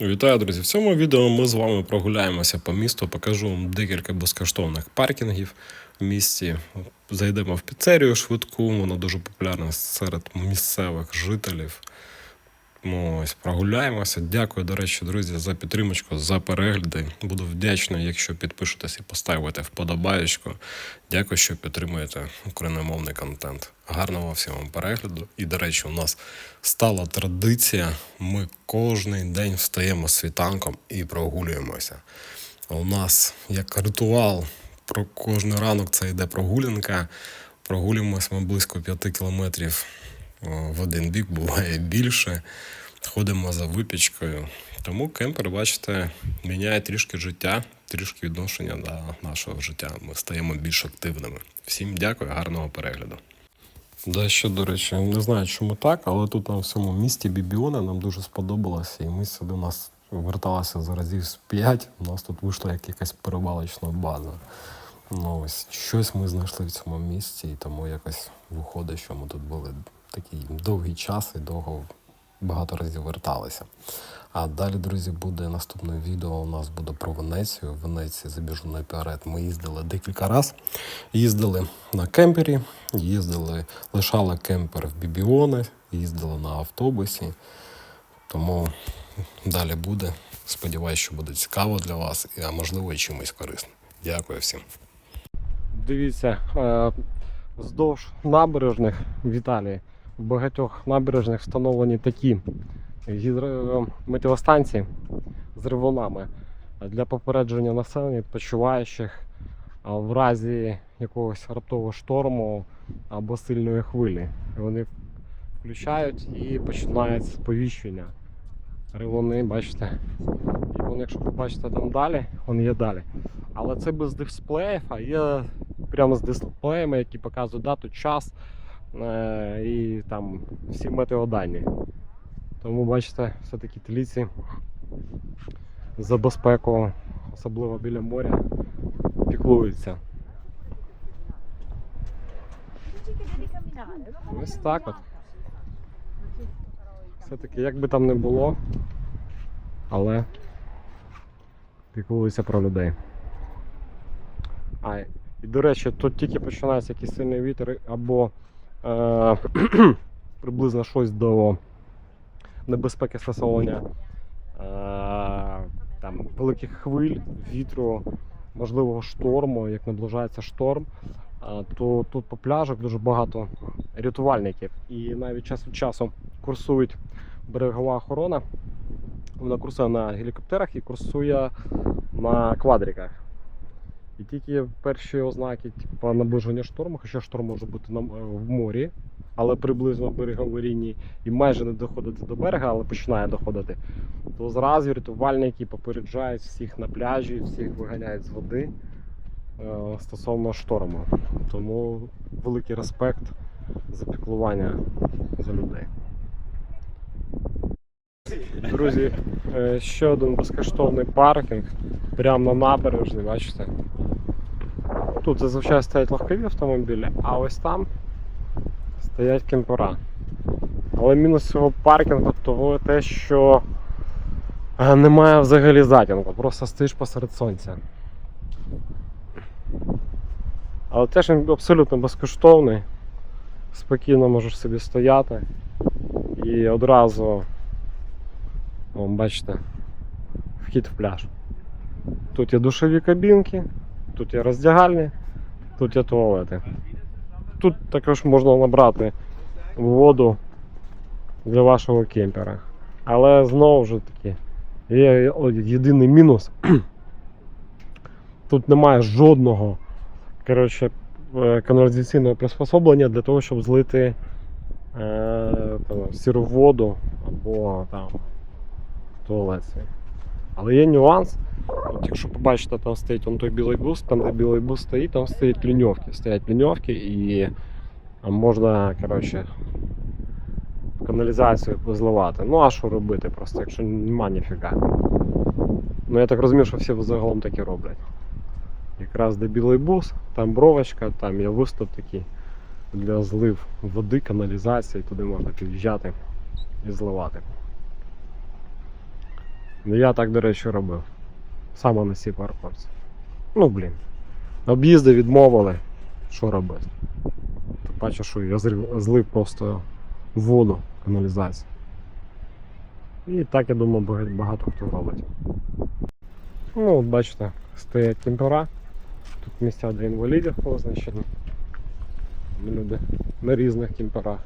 Вітаю, друзі! В цьому відео ми з вами прогуляємося по місту, покажу вам декілька безкоштовних паркінгів в місті. Зайдемо в піцерію швидку, вона дуже популярна серед місцевих жителів. Ну, ось прогуляємося. Дякую, до речі, друзі, за підтримочку, за перегляди. Буду вдячний, якщо підпишетесь і поставите вподобаєчку. Дякую, що підтримуєте україномовний контент. Гарного всім вам перегляду. І, до речі, у нас стала традиція. Ми кожен день встаємо світанком і прогулюємося. У нас як ритуал про кожен ранок це йде прогулянка. Прогулюємося ми близько 5 кілометрів в один бік, буває більше. Ходимо за випічкою. Тому кемпер, бачите, міняє трішки життя, трішки відношення до нашого життя. Ми стаємо більш активними. Всім дякую, гарного перегляду. Да, ще, до речі, не знаю, чому так, але тут на всьому місті Бібіона нам дуже сподобалося, і ми сюди у нас верталися за разів з 5. У нас тут вийшла як якась перевалочна база. Ну ось щось ми знайшли в цьому місці, і тому якось виходить, що ми тут були такий довгий час і довго багато разів верталися. А далі, друзі, буде наступне відео. У нас буде про Венецію. В Венеції забіжу наперед. Ми їздили декілька разів. Їздили на кемпері, їздили, лишали кемпер в Бібіони, їздили на автобусі. Тому далі буде. Сподіваюсь, що буде цікаво для вас, а можливо і чимось корисним. Дякую всім. Дивіться, е, вздовж набережних в Італії в багатьох набережних встановлені такі гідрометеостанції з ревунами для попередження населення відпочиваючих в разі якогось раптового шторму або сильної хвилі. Вони включають і починають сповіщення. Ревуни, бачите. І вони, якщо побачите там далі, вони є далі. Але це без дисплеїв, а є прямо з дисплеями, які показують дату, час е- і там всі метеодані. Тому бачите, все-таки італійці за безпеку, особливо біля моря, піклуються. Ось так от. Все-таки як би там не було, але піклуються про людей. А, і до речі, тут тільки починається якийсь сильний вітер або е, приблизно щось до небезпеки стосовання е, там, великих хвиль, вітру, можливого шторму, як наближається шторм, е, то тут по пляжах дуже багато рятувальників. І навіть час від часу курсують берегова охорона. Вона курсує на гелікоптерах і курсує на квадриках. І тільки перші ознаки типу, наближення шторму, хоча шторм може бути на, в морі, але приблизно береговій лінії і майже не доходити до берега, але починає доходити, то зразу рятувальники попереджають всіх на пляжі, всіх виганяють з води е, стосовно шторму. Тому великий респект за піклування за людей. Друзі, е, ще один безкоштовний паркінг прямо на набережні, бачите. Тут зазвичай стоять легкові автомобілі, а ось там стоять кемпера. Але мінус цього паркінгу того те, що е, немає взагалі затінку, просто стоїш посеред сонця. Але теж він абсолютно безкоштовний. Спокійно можеш собі стояти і одразу, вон, бачите, вхід в пляж. Тут є душові кабінки, тут є роздягальні, тут є туалети. Тут також можна набрати воду для вашого кемпера. Але знову ж таки, є єдиний мінус. Тут немає жодного коротше, е, каналізаційного приспособлення для того, щоб злити е, там, сіру воду або там туалет. Але є нюанс. От якщо побачите, там стоїть он той білий бус, там де білий бус стоїть, там стоять ліньовки. Стоять ліньовки і можна коротше, каналізацію позливати. Ну а що робити просто, якщо нема ніфіга. Ну я так розумію, що всі загалом такі роблять. Якраз де білий бус, там бровочка, там є виступ такий для злив води, каналізації, туди можна під'їжджати і зливати. Я так, до речі, робив. Саме на цій парковці. Ну, блін. Об'їзди відмовили. Що робити? Ти бачиш, що я злив, просто воду каналізацію. І так, я думаю, багато, хто робить. Ну, от бачите, стоять кемпера. Тут місця для інвалідів позначені. Люди на різних кемперах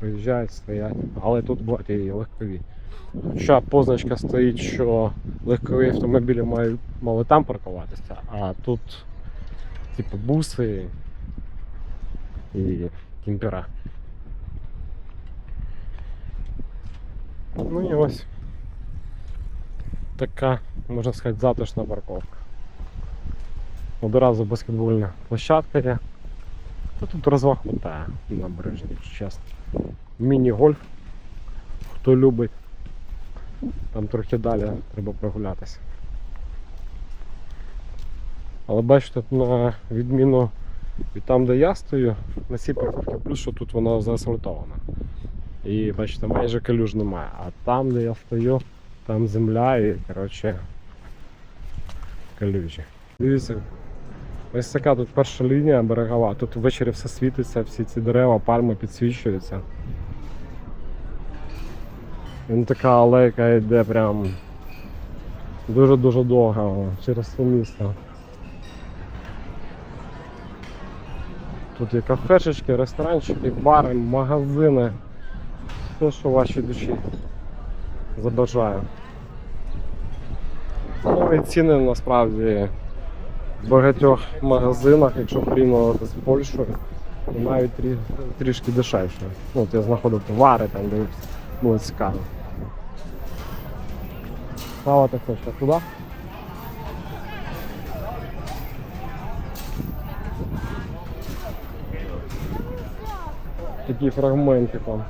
приїжджають, стоять. Але тут бувають і легкові. Хоча позначка стоїть, що легкові автомобілі мають, мали там паркуватися, а тут типу буси і кемпера. Ну і ось така, можна сказати, затишна парковка. Одразу баскетбольна площадка є. Та тут розваг хватає на набережні, чесно. Міні-гольф. Хто любить. Там трохи далі треба прогулятися. Але бачите, на відміну від там, де я стою, на цій парковці плюс, що тут вона заасфальтована. І бачите, майже калюж немає. А там, де я стою, там земля і коротше калюжі. Дивіться, ось така тут перша лінія берегова. Тут ввечері все світиться, всі ці дерева, пальми підсвічуються. Він така алейка йде прям дуже-дуже довго через все місто. Тут є кафешечки, ресторанчики, бари, магазини. Все, що вашій душі забажаю. Ну і ціни насправді в багатьох магазинах, якщо порівнювати з Польщею, навіть трі, трішки дешевше. Ну, от я знаходив товари, там де було цікаво. Слава так хочеш, а туди? Такі фрагменти там.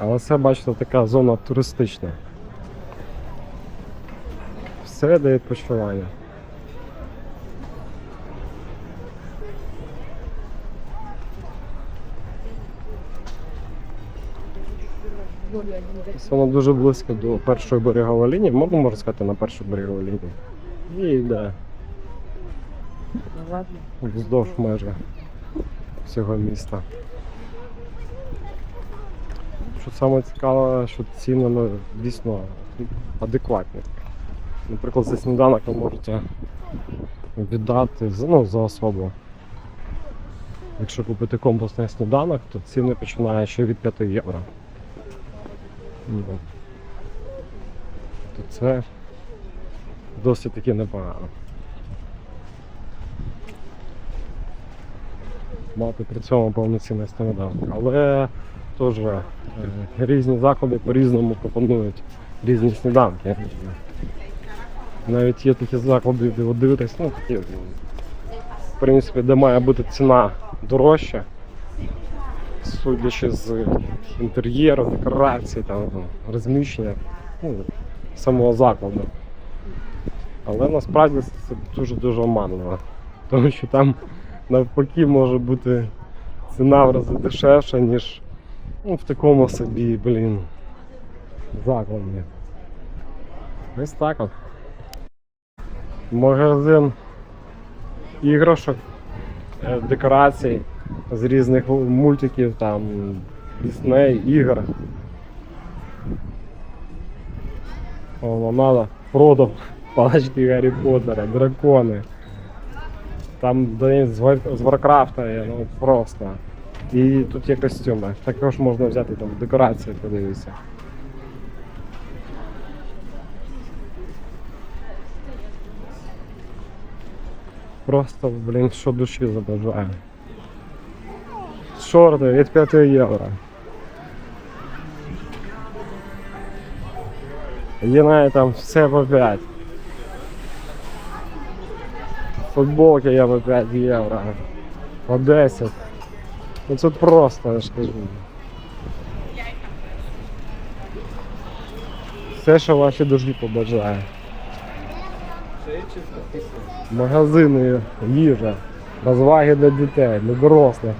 Але це, бачите, така зона туристична. Все для відпочивання. Воно дуже близько до першої берегової лінії. Можна можна сказати на першу берегову лінію. І йде вздовж межі всього міста. Що саме цікаве, що ціни ну, дійсно адекватні. Наприклад, за сніданок ви можете віддати ну, за особу. Якщо купити комплексний сніданок, то ціни починають ще від 5 євро. То це досить таки непогано. Мати при цьому повноцінний сніданок. Але теж е, різні заклади по-різному пропонують різні сніданки. Навіть є такі заклади, де ви дивитесь, ну такі, в принципі, де має бути ціна дорожча, судячи з інтер'єру, декорацій, там, розміщення ну, самого закладу. Але насправді це дуже-дуже оманливо. Тому що там навпаки може бути ціна в рази дешевша, ніж ну, в такому собі, блін, закладі. Ось так от. Магазин іграшок, е, декорацій з різних мультиків, там, Disney, ігор. Надо. Продав палички Гаррі Поттера, дракони. Там з Варкрафта ну просто. І тут є костюми. Також можна взяти там декорації, подивитися. Просто, блін, що душі забажаю. Шорти від 5 євро. Є там все по 5. Футболки є по 5 євро. По 10. Ну це просто, я ж кажу. Все, що ваші душі побажає. Магазини, їжа. Розваги для дітей, для дорослих.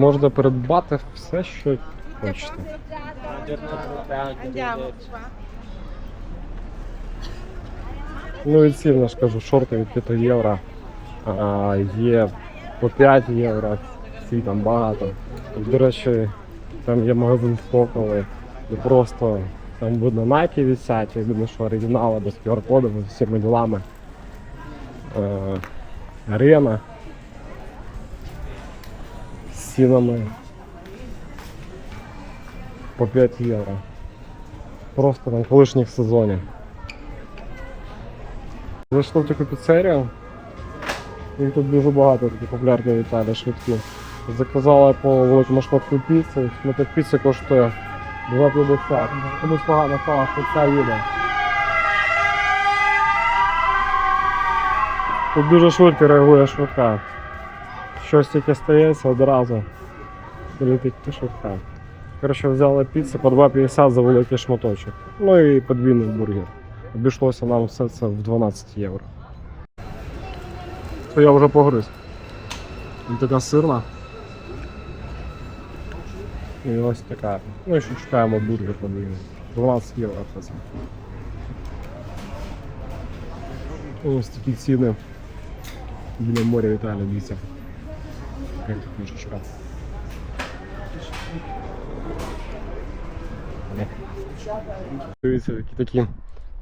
Можете придбати все, що хочете. Ну і ціни, ж кажу, шорти від 5 євро. А, є по 5 євро, ці там багато. До речі, там є магазин Соколи, де просто там видно Nike висять, і видно, що оригінали без QR-кодами, з всіма ділами. Е, арена. З цінами по 5 євро. Просто там колишніх сезонів. Зайшли в таку піцерію. Їх тут дуже багато такі популярні в Італії швидкі. Заказала по великому шматку піци. Шматок піци коштує 2,50. Комусь погано стало, що ця їде. Тут дуже швидко реагує швидка. Щось тільки стається одразу. Летить швидка. Коротше, взяли піцу по 2,50 за великий шматочок. Ну і подвійний бургер. Обійшлося нам все це в 12 євро. Це я вже погриз. Ось така сирна. І ось така. Ну і ще чекаємо бургер подвійний. 12 євро це. Ось такі ціни біля моря в Італії, дивіться. Тут книжечка. Дивіться, які такі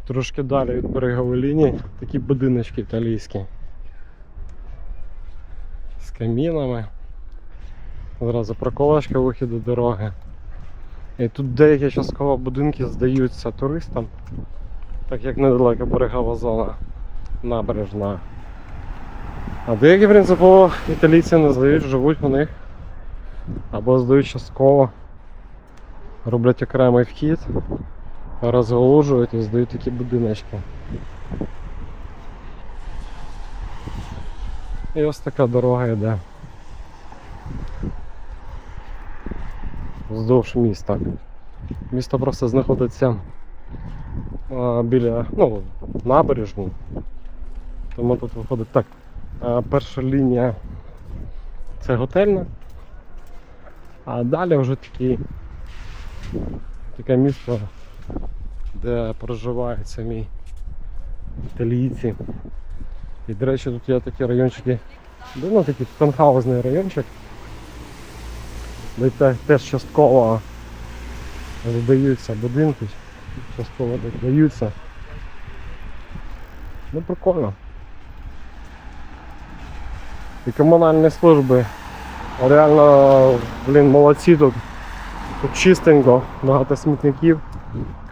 трошки далі від берегової лінії, такі будиночки італійські. З камінами. Одразу проколочка вихід до дороги. І тут деякі частково будинки здаються туристам, так як недалеко берегова зона набережна. А деякі принципово італійці не здають, живуть у них. Або здають частково. Роблять окремий вхід розголужують і здають такі будиночки. І ось така дорога йде. Вздовж міста. Місто просто знаходиться біля ну, набережні. Тому тут виходить так. А, перша лінія це готельна, а далі вже такі, таке місто де проживають самі італійці. І, до речі, тут є такі райончики, де, ну такий пентхаузний райончик, де теж частково здаються будинки, частково додаються. Ну прикольно. І комунальні служби реально, блін, молодці тут. Тут чистенько, багато смітників.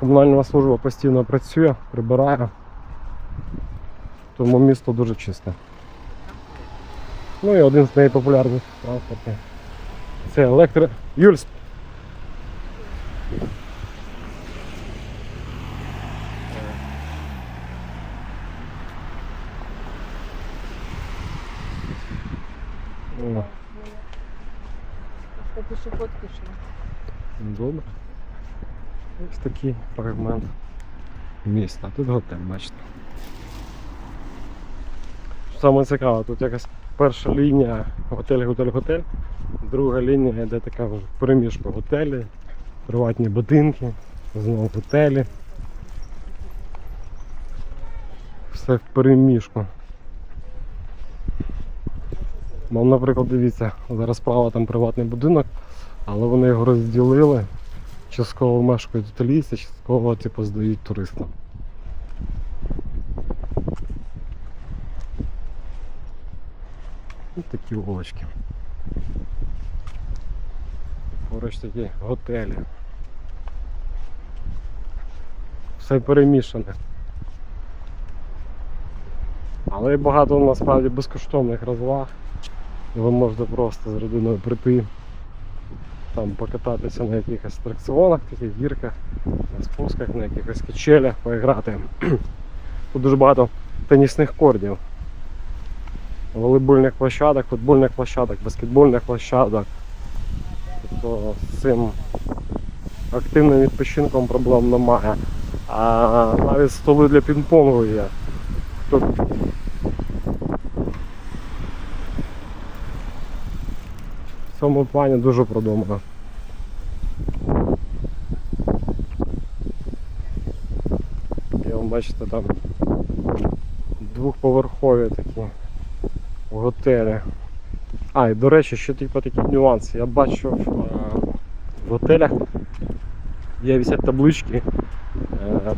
Комунальна служба постійно працює, прибирає. Тому місто дуже чисте. Ну і один з найпопулярніших транспортів. Це електро. Юльс. О, Что пешеходки шли. Добре. Ось такий фрагмент міста. Тут готель, бачите. Саме цікаве, тут якась перша лінія готель, готель, готель. Друга лінія йде така переміжка готелі, приватні будинки, знову готелі. Все в переміжку. Мам, наприклад, дивіться, зараз справа там приватний будинок, але вони його розділили. Частково мешкають італійці, частково типу, здають туристам. Ось такі вулочки. Поруч такі готелі. Все перемішане. Але і багато насправді безкоштовних розваг. І ви можете просто з родиною прийти там покататися на якихось атракціонах, таких гірках, на спусках, на якихось качелях, поіграти. Тут дуже багато тенісних кордів, волейбольних площадок, футбольних площадок, баскетбольних площадок. Тобто з цим активним відпочинком проблем немає. А навіть столи для пінг-понгу є. Тут в цьому плані дуже продумано. І ви бачите там двохповерхові такі готелі. А, і до речі, ще типу такий нюанс. Я бачу в, е, в готелях є висять таблички, е,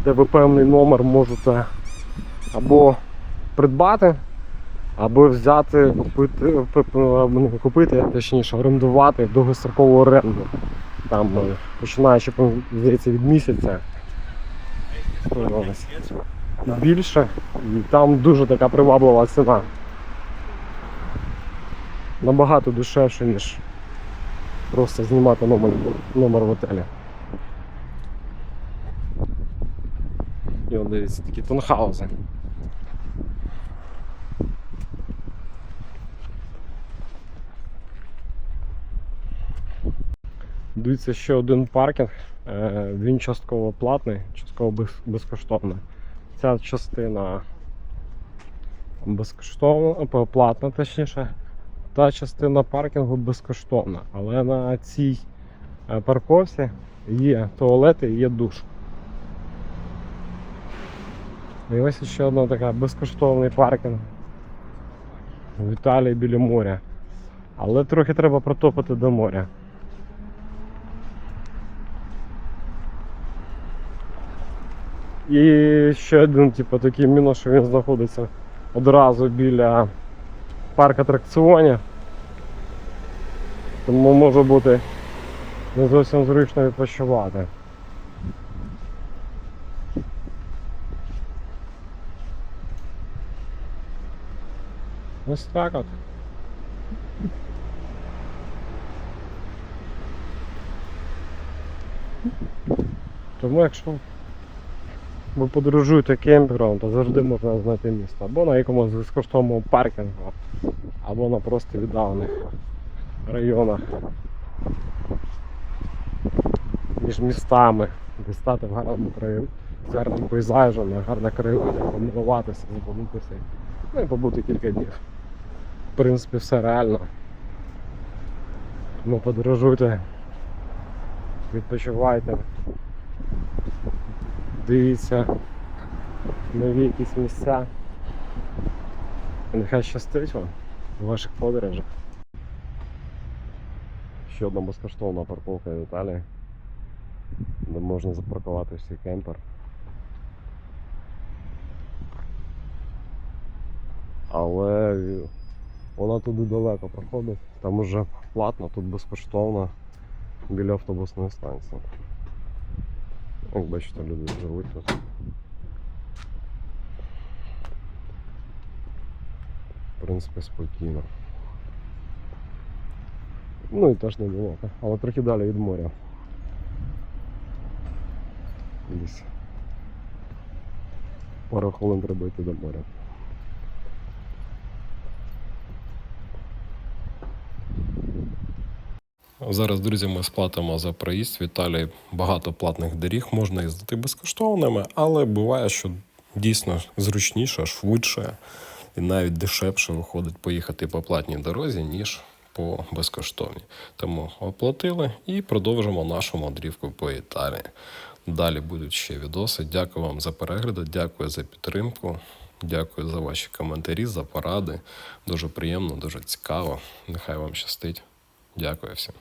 де ви певний номер можете або придбати, або взяти, купити, не купити, точніше, орендувати в довгострокову оренду. Там, е, починаючи, здається, від місяця. І більше. І там дуже така приваблива ціна. Набагато дешевше, ніж просто знімати номер, номер в готелі. І от дивіться, такі тонхаузи. Дивіться, ще один паркінг. Е, Він частково платний, частково без- безкоштовний. Ця частина безкоштовна, е, платна, точніше. Та частина паркінгу безкоштовна. Але на цій е, парковці є туалети і є душ. І ось ще одна така безкоштовний паркінг в Італії біля моря. Але трохи треба протопити до моря. І ще один, типу, такий мінус, що він знаходиться одразу біля парк атракціонів. Тому може бути не зовсім зручно відпочивати. Ось так от. Тому якщо ви подорожуєте то завжди можна знайти місто. Або на якомусь безкоштовному паркінгу, або на просто віддалених районах між містами, де стати в гарному краю, з гарним пейзажем, на гарних краєвидах, помилуватися, зупинитися. Ну і побути кілька днів. В принципі, все реально. Тому подорожуйте, відпочивайте, дивіться нові якісь місця. Нехай щастить вам у ваших подорожах. Ще одна безкоштовна парковка в Італії, де можна запаркувати всі кемпер. Але вона туди далеко проходить, там уже платно, тут безкоштовно біля автобусної станції. Як бачите, люди живуть тут. В принципі, спокійно. Ну і теж недалеко, але трохи далі від моря. Десь. Пару хвилин треба йти до моря. Зараз, друзі, ми сплатимо за проїзд в Італії багато платних доріг, можна їздити безкоштовними, але буває, що дійсно зручніше, швидше і навіть дешевше виходить поїхати по платній дорозі, ніж по безкоштовній. Тому оплатили і продовжимо нашу мандрівку по Італії. Далі будуть ще відоси. Дякую вам за перегляди, дякую за підтримку. Дякую за ваші коментарі, за поради. Дуже приємно, дуже цікаво. Нехай вам щастить. Дякую всім.